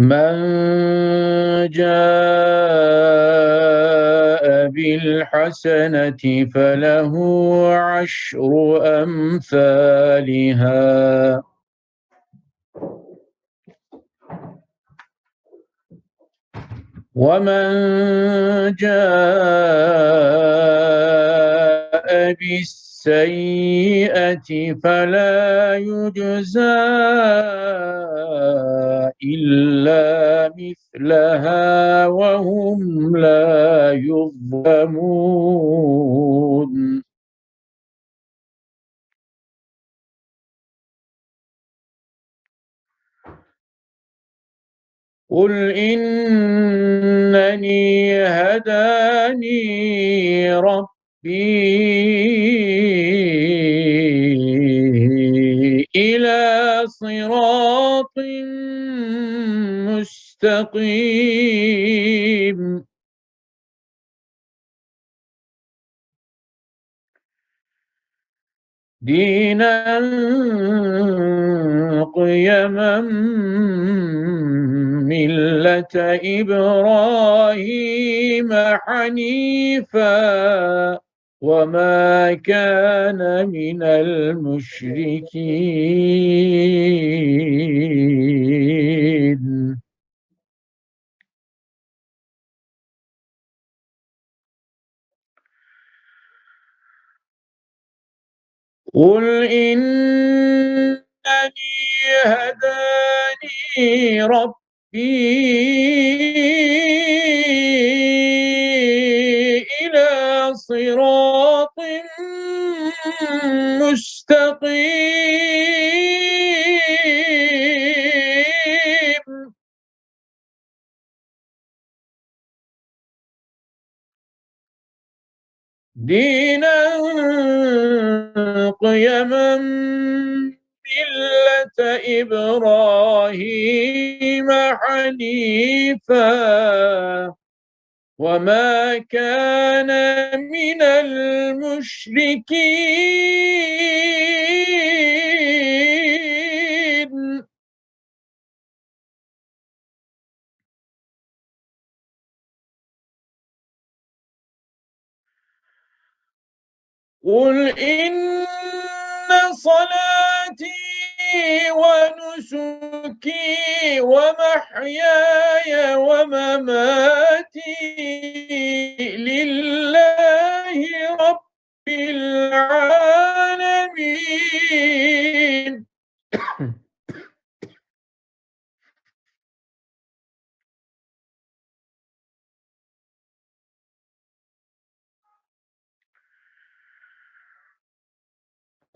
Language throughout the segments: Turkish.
من جاء بالحسنة فله عشر أمثالها. ومن جاء بالسيئة فلا يجزى إلا مثلها وهم لا يظلمون. قل إنني هداني ربي إلى صراط مستقيم. دينا قيما ملة إبراهيم حنيفا وما كان من المشركين. قل إنني هداني ربي إلى صراط مستقيم دينا قيما ملة إبراهيم حنيفا وما كان من المشركين قل إن صلاتي ونسكي ومحياي ومماتي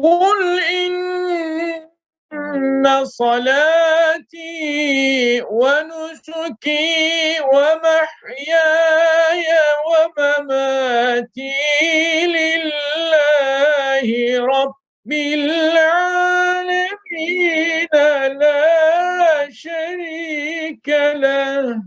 قل إن صلاتي ونسكي ومحياي ومماتي لله رب العالمين لا شريك له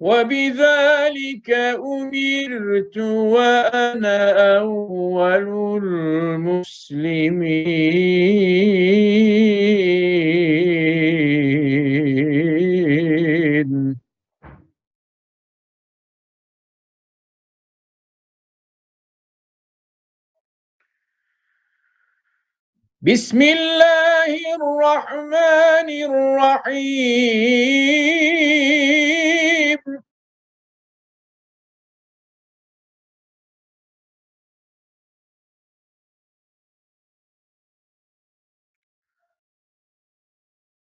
وبذلك أمرت وأنا أول المسلمين. بسم الله الرحمن الرحيم.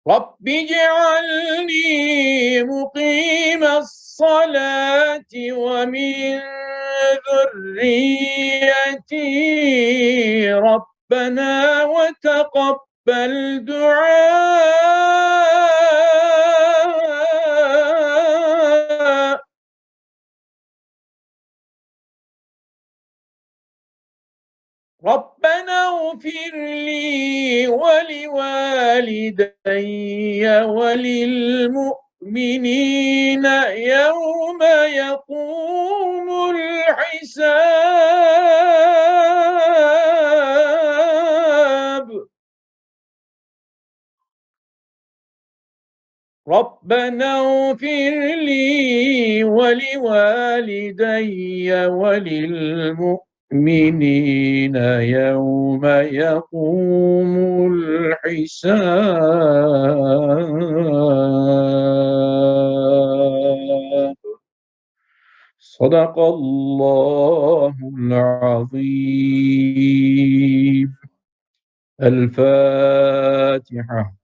رب اجعلني مقيم الصلاة ومن ذريتي ربنا وتقبل دعاء اغفر لي ولوالدي وللمؤمنين يوم يقوم الحساب ربنا اغفر لي ولوالدي وللمؤمنين يوم يقوم الحساب. صدق الله العظيم. الفاتحة.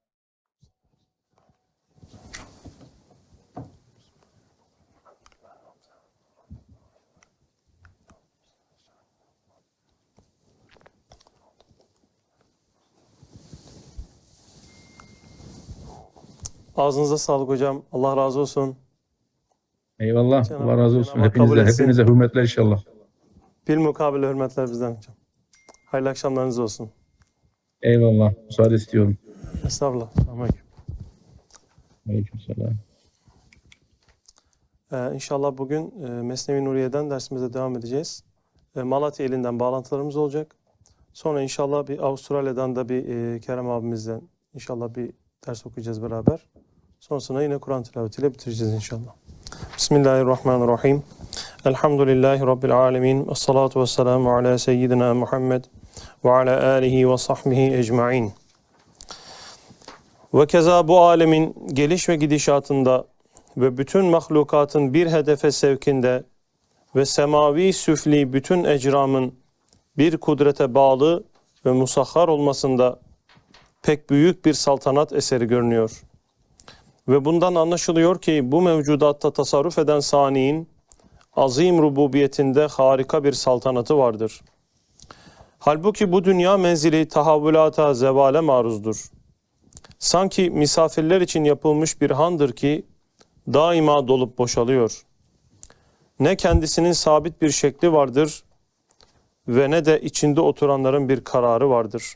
Ağzınıza sağlık hocam. Allah razı olsun. Eyvallah. Cenab-ı Allah razı olsun. Hepinize, hepinize hürmetler inşallah. Bir mukabele hürmetler bizden hocam. Hayırlı akşamlarınız olsun. Eyvallah. Müsaade istiyorum. Estağfurullah. Selamünaleyküm. Aleykümselam. Ee, inşallah bugün e, Mesnevi Nuriye'den dersimize devam edeceğiz. E, Malatya elinden bağlantılarımız olacak. Sonra inşallah bir Avustralya'dan da bir e, Kerem abimizden inşallah bir ders okuyacağız beraber. Sonrasında yine Kur'an tilavetiyle bitireceğiz inşallah. Bismillahirrahmanirrahim. Elhamdülillahi Rabbil alemin. Esselatu vesselamu ala seyyidina Muhammed ve ala alihi ve sahbihi ecma'in. Ve keza bu alemin geliş ve gidişatında ve bütün mahlukatın bir hedefe sevkinde ve semavi süfli bütün ecramın bir kudrete bağlı ve musahhar olmasında pek büyük bir saltanat eseri görünüyor. Ve bundan anlaşılıyor ki bu mevcudatta tasarruf eden saniyin azim rububiyetinde harika bir saltanatı vardır. Halbuki bu dünya menzili tahavvülata zevale maruzdur. Sanki misafirler için yapılmış bir handır ki daima dolup boşalıyor. Ne kendisinin sabit bir şekli vardır ve ne de içinde oturanların bir kararı vardır.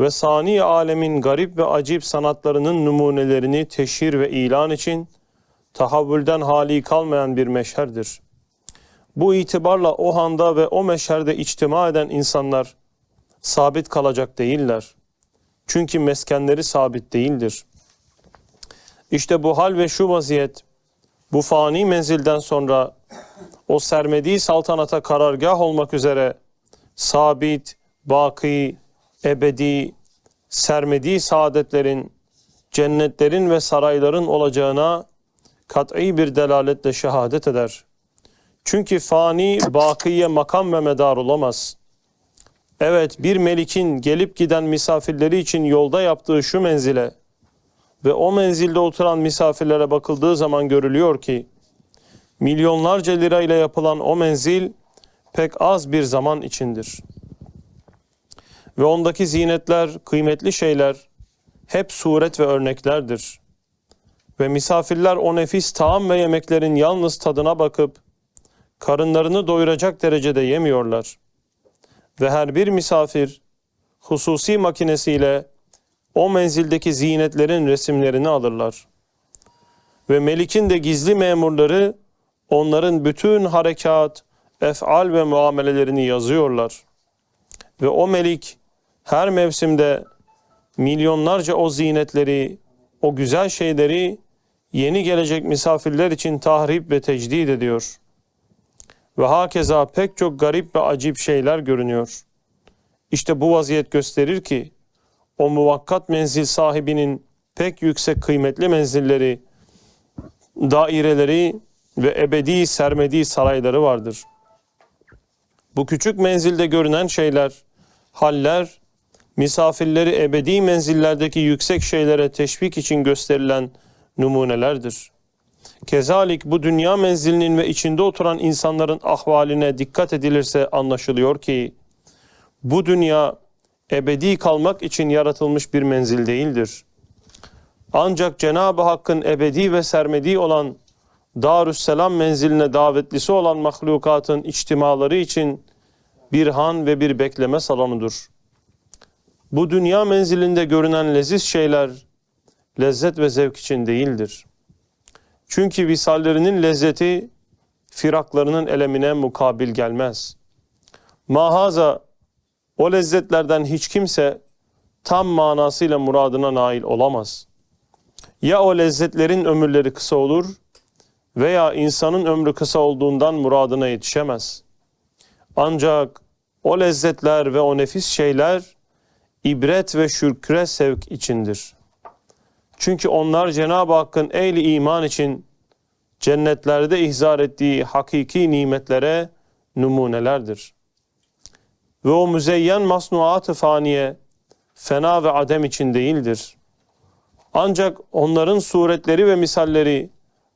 Ve sani alemin garip ve acip sanatlarının numunelerini teşhir ve ilan için tahavvülden hali kalmayan bir meşherdir. Bu itibarla o handa ve o meşherde içtima eden insanlar sabit kalacak değiller. Çünkü meskenleri sabit değildir. İşte bu hal ve şu vaziyet bu fani menzilden sonra o sermediği saltanata karargah olmak üzere sabit, baki, ebedi, sermediği saadetlerin, cennetlerin ve sarayların olacağına kat'i bir delaletle şehadet eder. Çünkü fani, bakiye makam ve medar olamaz. Evet bir melikin gelip giden misafirleri için yolda yaptığı şu menzile ve o menzilde oturan misafirlere bakıldığı zaman görülüyor ki milyonlarca lirayla yapılan o menzil pek az bir zaman içindir. Ve ondaki zinetler, kıymetli şeyler hep suret ve örneklerdir. Ve misafirler o nefis taam ve yemeklerin yalnız tadına bakıp karınlarını doyuracak derecede yemiyorlar. Ve her bir misafir hususi makinesiyle o menzildeki zinetlerin resimlerini alırlar. Ve Melik'in de gizli memurları onların bütün harekat, efal ve muamelelerini yazıyorlar. Ve o Melik her mevsimde milyonlarca o zinetleri, o güzel şeyleri yeni gelecek misafirler için tahrip ve tecdid ediyor. Ve hakeza pek çok garip ve acip şeyler görünüyor. İşte bu vaziyet gösterir ki o muvakkat menzil sahibinin pek yüksek kıymetli menzilleri, daireleri ve ebedi sermedi sarayları vardır. Bu küçük menzilde görünen şeyler, haller, misafirleri ebedi menzillerdeki yüksek şeylere teşvik için gösterilen numunelerdir. Kezalik bu dünya menzilinin ve içinde oturan insanların ahvaline dikkat edilirse anlaşılıyor ki bu dünya ebedi kalmak için yaratılmış bir menzil değildir. Ancak Cenab-ı Hakk'ın ebedi ve sermedi olan Darüsselam menziline davetlisi olan mahlukatın içtimaları için bir han ve bir bekleme salonudur. Bu dünya menzilinde görünen leziz şeyler lezzet ve zevk için değildir. Çünkü visallerinin lezzeti firaklarının elemine mukabil gelmez. Mahaza o lezzetlerden hiç kimse tam manasıyla muradına nail olamaz. Ya o lezzetlerin ömürleri kısa olur veya insanın ömrü kısa olduğundan muradına yetişemez. Ancak o lezzetler ve o nefis şeyler ibret ve şükre sevk içindir. Çünkü onlar Cenab-ı Hakk'ın ehli iman için cennetlerde ihzar ettiği hakiki nimetlere numunelerdir. Ve o müzeyyen masnuat-ı faniye fena ve adem için değildir. Ancak onların suretleri ve misalleri,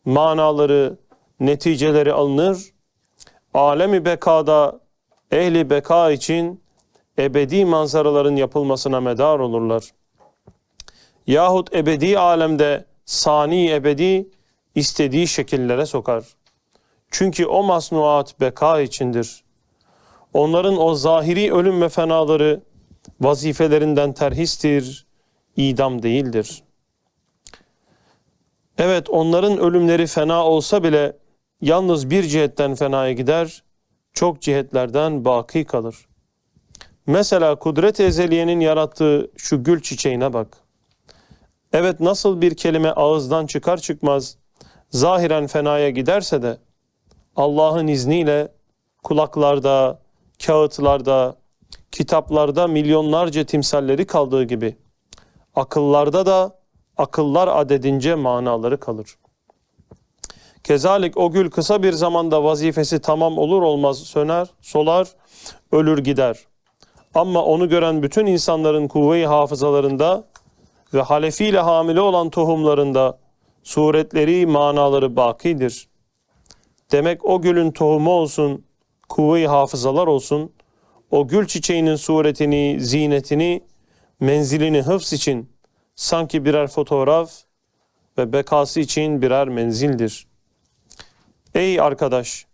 manaları, neticeleri alınır, alemi bekada, ehli beka için ebedi manzaraların yapılmasına medar olurlar. Yahut ebedi alemde sani ebedi istediği şekillere sokar. Çünkü o masnuat beka içindir. Onların o zahiri ölüm ve fenaları vazifelerinden terhistir, idam değildir. Evet onların ölümleri fena olsa bile yalnız bir cihetten fenaya gider, çok cihetlerden baki kalır. Mesela kudret ezeliyenin yarattığı şu gül çiçeğine bak. Evet nasıl bir kelime ağızdan çıkar çıkmaz zahiren fenaya giderse de Allah'ın izniyle kulaklarda, kağıtlarda, kitaplarda milyonlarca timsalleri kaldığı gibi akıllarda da akıllar adedince manaları kalır. Kezalik o gül kısa bir zamanda vazifesi tamam olur olmaz söner, solar, ölür gider. Ama onu gören bütün insanların kuvve-i hafızalarında ve halefiyle hamile olan tohumlarında suretleri, manaları bakidir. Demek o gülün tohumu olsun, kuvve-i hafızalar olsun, o gül çiçeğinin suretini, zinetini, menzilini hıfz için sanki birer fotoğraf ve bekası için birer menzildir. Ey arkadaş!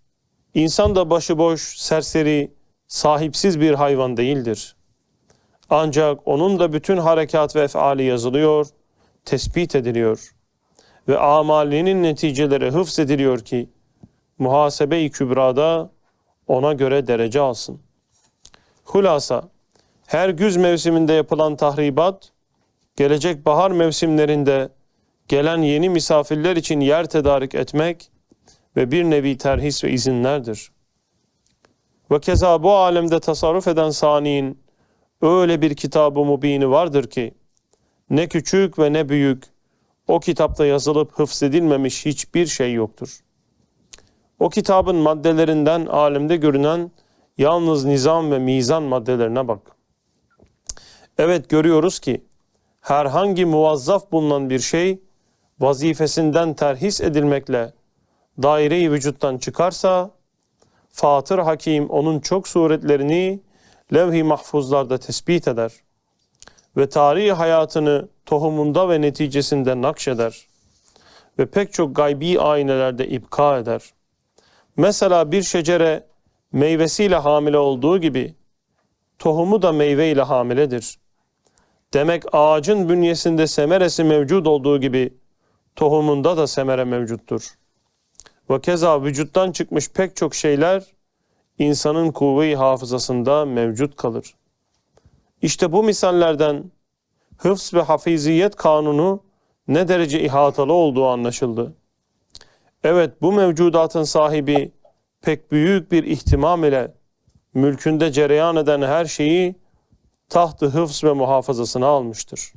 insan da başıboş, serseri, sahipsiz bir hayvan değildir. Ancak onun da bütün harekat ve efali yazılıyor, tespit ediliyor ve amalinin neticeleri hıfz ediliyor ki muhasebe-i kübrada ona göre derece alsın. Hulasa, her güz mevsiminde yapılan tahribat, gelecek bahar mevsimlerinde gelen yeni misafirler için yer tedarik etmek ve bir nevi terhis ve izinlerdir. Ve keza bu alemde tasarruf eden saniyin öyle bir kitab-ı mubini vardır ki, ne küçük ve ne büyük, o kitapta yazılıp hıfzedilmemiş hiçbir şey yoktur. O kitabın maddelerinden alemde görünen yalnız nizam ve mizan maddelerine bak. Evet görüyoruz ki herhangi muvazzaf bulunan bir şey vazifesinden terhis edilmekle daire-i vücuttan çıkarsa Fatır Hakim onun çok suretlerini levh-i mahfuzlarda tespit eder ve tarihi hayatını tohumunda ve neticesinde nakşeder ve pek çok gaybi aynelerde ipka eder. Mesela bir şecere meyvesiyle hamile olduğu gibi tohumu da meyve ile hamiledir. Demek ağacın bünyesinde semeresi mevcut olduğu gibi tohumunda da semere mevcuttur. Ve keza vücuttan çıkmış pek çok şeyler insanın kuvve-i hafızasında mevcut kalır. İşte bu misallerden hıfz ve hafiziyet kanunu ne derece ihatalı olduğu anlaşıldı. Evet bu mevcudatın sahibi pek büyük bir ihtimam ile mülkünde cereyan eden her şeyi tahtı hıfz ve muhafazasına almıştır.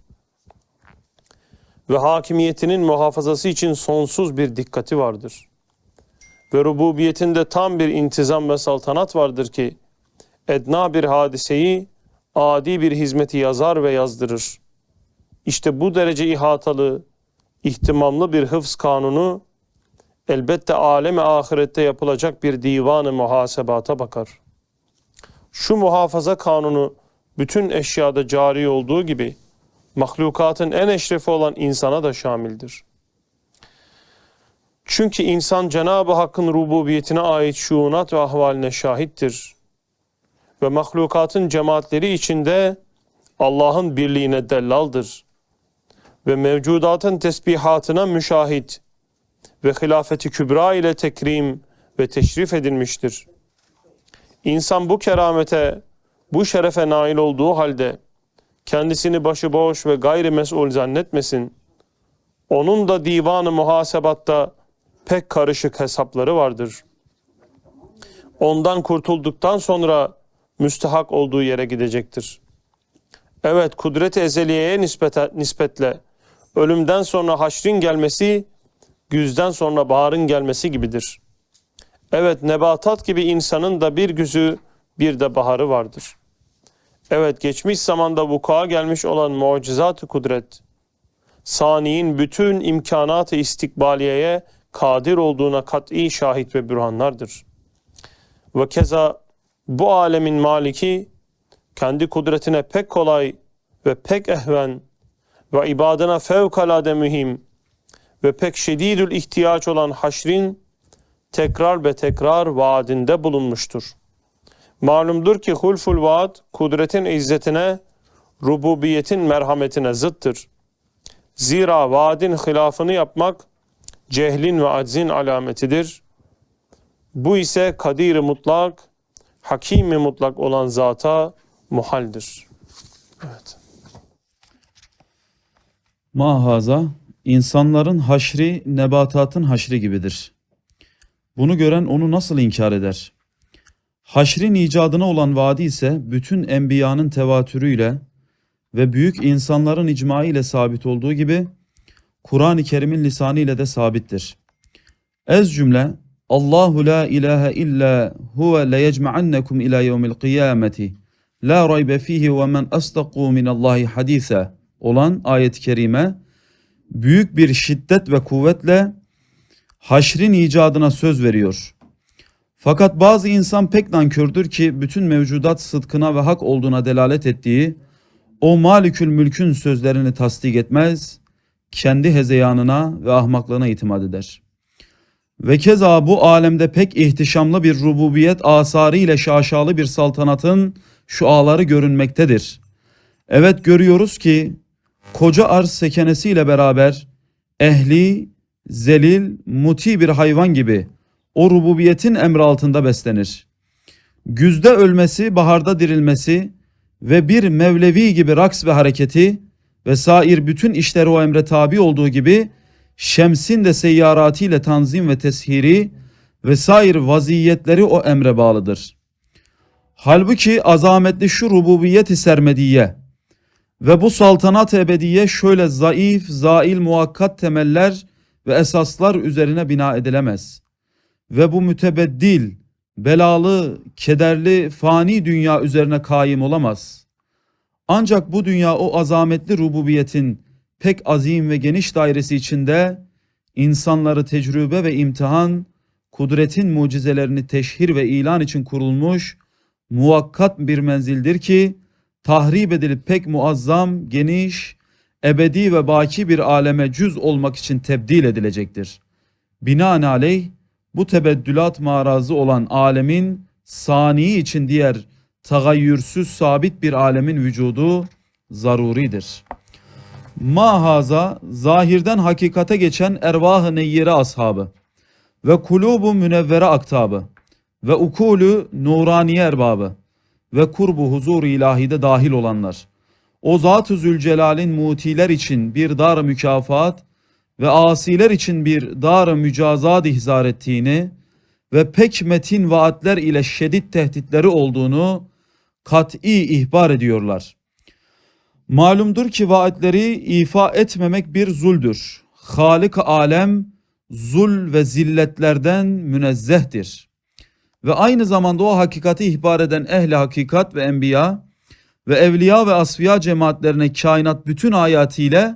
Ve hakimiyetinin muhafazası için sonsuz bir dikkati vardır. Ve rububiyetinde tam bir intizam ve saltanat vardır ki, edna bir hadiseyi adi bir hizmeti yazar ve yazdırır. İşte bu derece ihatalı, ihtimamlı bir hıfz kanunu elbette aleme ahirette yapılacak bir divanı muhasebata bakar. Şu muhafaza kanunu bütün eşyada cari olduğu gibi mahlukatın en eşrefi olan insana da şamildir. Çünkü insan Cenab-ı Hakk'ın rububiyetine ait şuunat ve ahvaline şahittir. ve mahlukatın cemaatleri içinde Allah'ın birliğine dellaldır ve mevcudatın tesbihatına müşahit ve hilafeti kübra ile tekrim ve teşrif edilmiştir. İnsan bu keramete, bu şerefe nail olduğu halde kendisini başıboş ve gayri mesul zannetmesin. Onun da divanı muhasebatta pek karışık hesapları vardır. Ondan kurtulduktan sonra müstehak olduğu yere gidecektir. Evet, kudret-i ezeliyeye nispete, nispetle ölümden sonra haşrin gelmesi, güzden sonra baharın gelmesi gibidir. Evet, nebatat gibi insanın da bir güzü, bir de baharı vardır. Evet, geçmiş zamanda vuku'a gelmiş olan mucizat-ı kudret, saniyin bütün imkanat-ı istikbaliyeye kadir olduğuna kat'i şahit ve bürhanlardır. Ve keza bu alemin maliki kendi kudretine pek kolay ve pek ehven ve ibadına fevkalade mühim ve pek şedidül ihtiyaç olan haşrin tekrar ve tekrar vaadinde bulunmuştur. Malumdur ki hulful vaad kudretin izzetine, rububiyetin merhametine zıttır. Zira vaadin hilafını yapmak cehlin ve aczin alametidir. Bu ise kadir mutlak, hakimi mutlak olan zata muhaldir. Evet. Mahaza, insanların haşri nebatatın haşri gibidir. Bunu gören onu nasıl inkar eder? Haşrin icadına olan vaadi ise bütün enbiyanın tevatürüyle ve büyük insanların icma ile sabit olduğu gibi Kur'an-ı Kerim'in lisanı ile de sabittir. Ez cümle Allahu la ilahe illa huve le yecma'annekum ila yevmil kıyameti la raybe fihi ve men asdaku minallahi hadisa olan ayet-i kerime büyük bir şiddet ve kuvvetle haşrin icadına söz veriyor. Fakat bazı insan pek nankördür ki bütün mevcudat sıdkına ve hak olduğuna delalet ettiği o malikül mülkün sözlerini tasdik etmez, kendi hezeyanına ve ahmaklığına itimat eder. Ve keza bu alemde pek ihtişamlı bir rububiyet asarı ile şaşalı bir saltanatın şuaları görünmektedir. Evet görüyoruz ki koca arz sekenesiyle beraber ehli, zelil, muti bir hayvan gibi o rububiyetin emri altında beslenir. Güzde ölmesi, baharda dirilmesi ve bir mevlevi gibi raks ve hareketi ve sair bütün işleri o emre tabi olduğu gibi şemsin de seyyaratiyle tanzim ve teshiri ve sair vaziyetleri o emre bağlıdır. Halbuki azametli şu rububiyet-i sermediye ve bu saltanat ebediye şöyle zayıf, zail muhakkat temeller ve esaslar üzerine bina edilemez. Ve bu mütebeddil, belalı, kederli, fani dünya üzerine kaim olamaz. Ancak bu dünya o azametli rububiyetin pek azim ve geniş dairesi içinde insanları tecrübe ve imtihan, kudretin mucizelerini teşhir ve ilan için kurulmuş muvakkat bir menzildir ki tahrip edilip pek muazzam, geniş, ebedi ve baki bir aleme cüz olmak için tebdil edilecektir. Binaenaleyh bu tebeddülat marazı olan alemin sani için diğer tagayyürsüz sabit bir alemin vücudu zaruridir. Mahaza zahirden hakikate geçen ervah-ı neyyire ashabı ve kulubu münevvere aktabı ve ukulü nuraniye erbabı ve kurbu huzur ilahide dahil olanlar. O Zat-ı Zülcelal'in mutiler için bir dar mükafat ve asiler için bir dar mücazat ihzar ettiğini ve pek metin vaatler ile şiddet tehditleri olduğunu kat'i ihbar ediyorlar. Malumdur ki vaatleri ifa etmemek bir zuldür. Halik alem zul ve zilletlerden münezzehtir. Ve aynı zamanda o hakikati ihbar eden ehli hakikat ve enbiya ve evliya ve asfiya cemaatlerine kainat bütün ayatiyle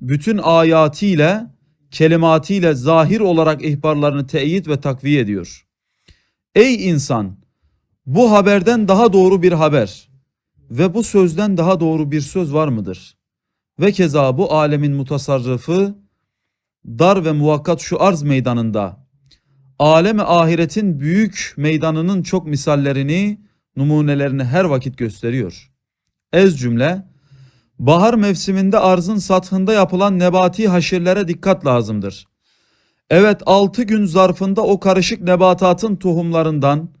bütün ayatiyle kelimatiyle zahir olarak ihbarlarını teyit ve takviye ediyor. Ey insan bu haberden daha doğru bir haber ve bu sözden daha doğru bir söz var mıdır? Ve keza bu alemin mutasarrıfı dar ve muvakkat şu arz meydanında alemi ahiretin büyük meydanının çok misallerini numunelerini her vakit gösteriyor. Ez cümle, bahar mevsiminde arzın sathında yapılan nebati haşirlere dikkat lazımdır. Evet 6 gün zarfında o karışık nebatatın tohumlarından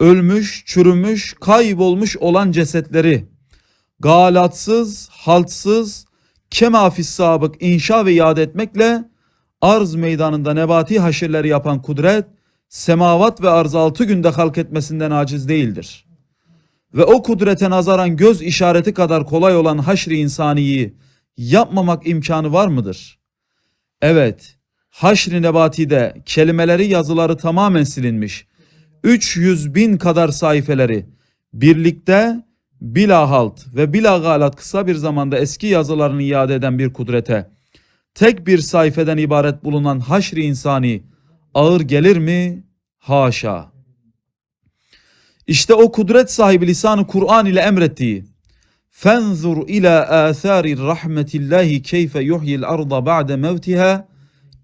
ölmüş, çürümüş, kaybolmuş olan cesetleri galatsız, haltsız, kemafis sabık inşa ve iade etmekle arz meydanında nebati haşirleri yapan kudret, semavat ve arz altı günde halk etmesinden aciz değildir. Ve o kudrete nazaran göz işareti kadar kolay olan haşri insaniyi yapmamak imkanı var mıdır? Evet, haşri nebatide kelimeleri yazıları tamamen silinmiş. 300 bin kadar sayfeleri. Birlikte bila halt ve bila galat kısa bir zamanda eski yazılarını iade eden bir kudrete. Tek bir sayfeden ibaret bulunan haşri insani ağır gelir mi? Haşa. İşte o kudret sahibi lisanı Kur'an ile emrettiği. Fenzur ila athari rahmetillahi keyfe yuhyil arda ba'de mevtiha.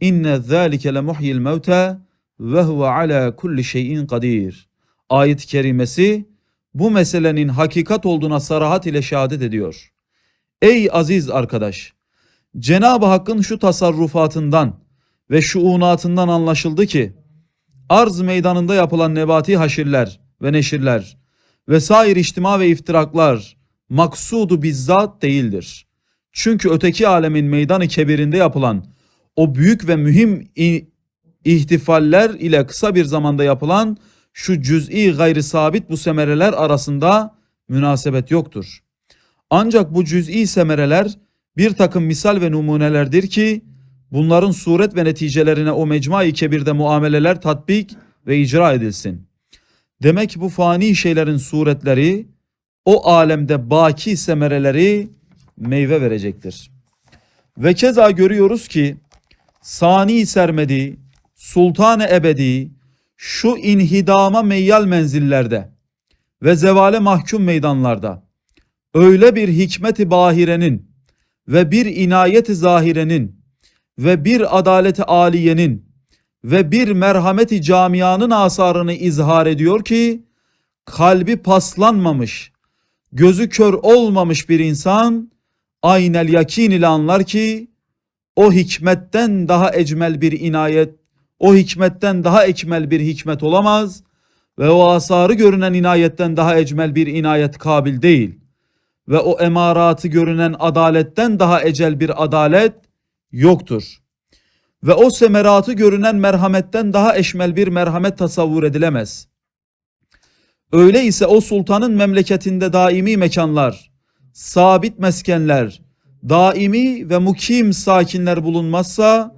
İnne zâlike le muhyil mevta ve huve ala kulli şeyin kadir. Ayet-i kerimesi bu meselenin hakikat olduğuna sarahat ile şehadet ediyor. Ey aziz arkadaş! Cenab-ı Hakk'ın şu tasarrufatından ve şuunatından anlaşıldı ki arz meydanında yapılan nebati haşirler ve neşirler vesaire içtima ve iftiraklar maksudu bizzat değildir. Çünkü öteki alemin meydanı kebirinde yapılan o büyük ve mühim ihtifaller ile kısa bir zamanda yapılan şu cüz'i gayri sabit bu semereler arasında münasebet yoktur. Ancak bu cüz'i semereler bir takım misal ve numunelerdir ki bunların suret ve neticelerine o mecmai kebirde muameleler tatbik ve icra edilsin. Demek bu fani şeylerin suretleri o alemde baki semereleri meyve verecektir. Ve keza görüyoruz ki sani sermedi, sultan ebedi şu inhidama meyyal menzillerde ve zevale mahkum meydanlarda öyle bir hikmeti bahirenin ve bir inayeti zahirenin ve bir adaleti aliyenin ve bir merhameti camianın asarını izhar ediyor ki kalbi paslanmamış, gözü kör olmamış bir insan aynel yakin ile anlar ki o hikmetten daha ecmel bir inayet, o hikmetten daha ekmel bir hikmet olamaz ve o asarı görünen inayetten daha ecmel bir inayet kabil değil ve o emaratı görünen adaletten daha ecel bir adalet yoktur. Ve o semeratı görünen merhametten daha eşmel bir merhamet tasavvur edilemez. Öyleyse o sultanın memleketinde daimi mekanlar, sabit meskenler, daimi ve mukim sakinler bulunmazsa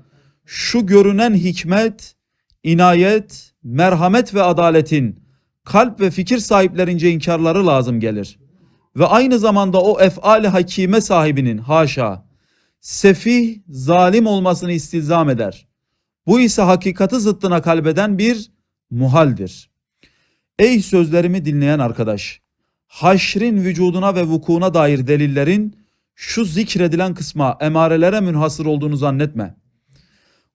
şu görünen hikmet, inayet, merhamet ve adaletin kalp ve fikir sahiplerince inkarları lazım gelir. Ve aynı zamanda o efali hakime sahibinin haşa sefih, zalim olmasını istilzam eder. Bu ise hakikati zıttına kalbeden bir muhaldir. Ey sözlerimi dinleyen arkadaş! Haşrin vücuduna ve vukuuna dair delillerin şu zikredilen kısma emarelere münhasır olduğunu zannetme.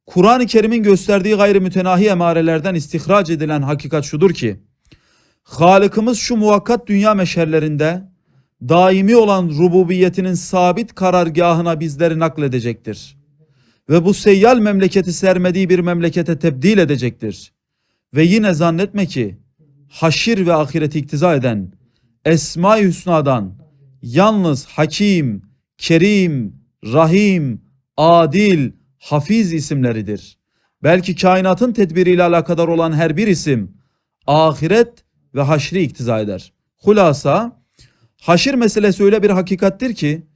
Kur'an-ı Kerim'in gösterdiği gayri mütenahi emarelerden istihraç edilen hakikat şudur ki, Halıkımız şu muvakkat dünya meşerlerinde daimi olan rububiyetinin sabit karargahına bizleri nakledecektir. Ve bu seyyal memleketi sermediği bir memlekete tebdil edecektir. Ve yine zannetme ki haşir ve ahireti iktiza eden Esma-i Hüsna'dan yalnız Hakim, Kerim, Rahim, Adil, Hafiz isimleridir. Belki kainatın tedbiriyle alakadar olan her bir isim ahiret ve haşri iktiza eder. Hulasa haşir meselesi öyle bir hakikattir ki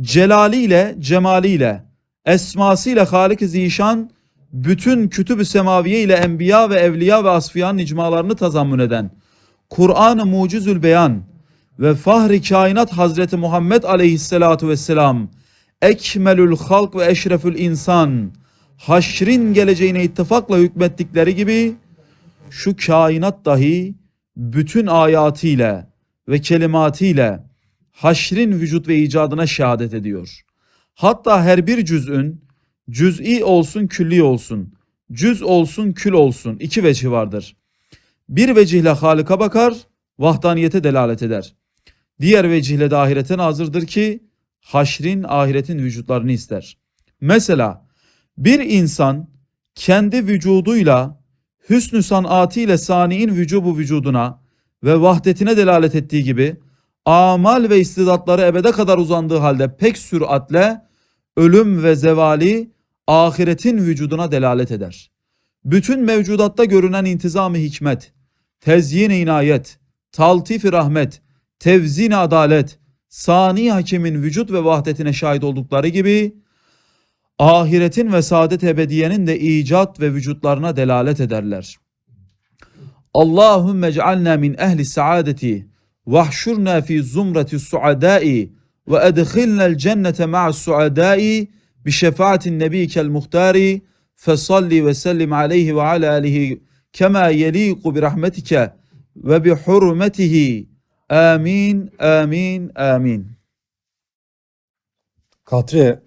celaliyle, cemaliyle, esmasıyla Halik-i Zişan bütün kütüb-ü semaviye ile enbiya ve evliya ve asfiyanın icmalarını tazammün eden Kur'an-ı Mucizül Beyan ve Fahri Kainat Hazreti Muhammed Aleyhisselatu Vesselam Ekmelül Halk ve Eşrefül İnsan haşrin geleceğine ittifakla hükmettikleri gibi şu kainat dahi bütün ayatıyla ve kelimatiyle haşrin vücut ve icadına şehadet ediyor. Hatta her bir cüz'ün cüz'i olsun külli olsun, cüz olsun kül olsun iki vecihi vardır. Bir vecihle Halık'a bakar, vahdaniyete delalet eder. Diğer vecihle de ahirete nazırdır ki haşrin ahiretin vücutlarını ister. Mesela bir insan kendi vücuduyla hüsnü sanatıyla saniin vücubu vücuduna ve vahdetine delalet ettiği gibi amal ve istidatları ebede kadar uzandığı halde pek süratle ölüm ve zevali ahiretin vücuduna delalet eder. Bütün mevcudatta görünen intizam-ı hikmet, tezyin inayet, taltif-i rahmet, tevzin adalet, sani hakimin vücut ve vahdetine şahit oldukları gibi ahiretin ve saadet ebediyenin de icat ve vücutlarına delalet ederler. Allahümme ec'alna min ehli saadeti vahşurna fi zumreti suadai ve edkhilna'l cennete ma'as suadai bi şefaatin nebikel muhtari fesalli ve sellim aleyhi ve ala alihi kema yeliku bi rahmetike ve bi hurmetihi amin amin amin. Katre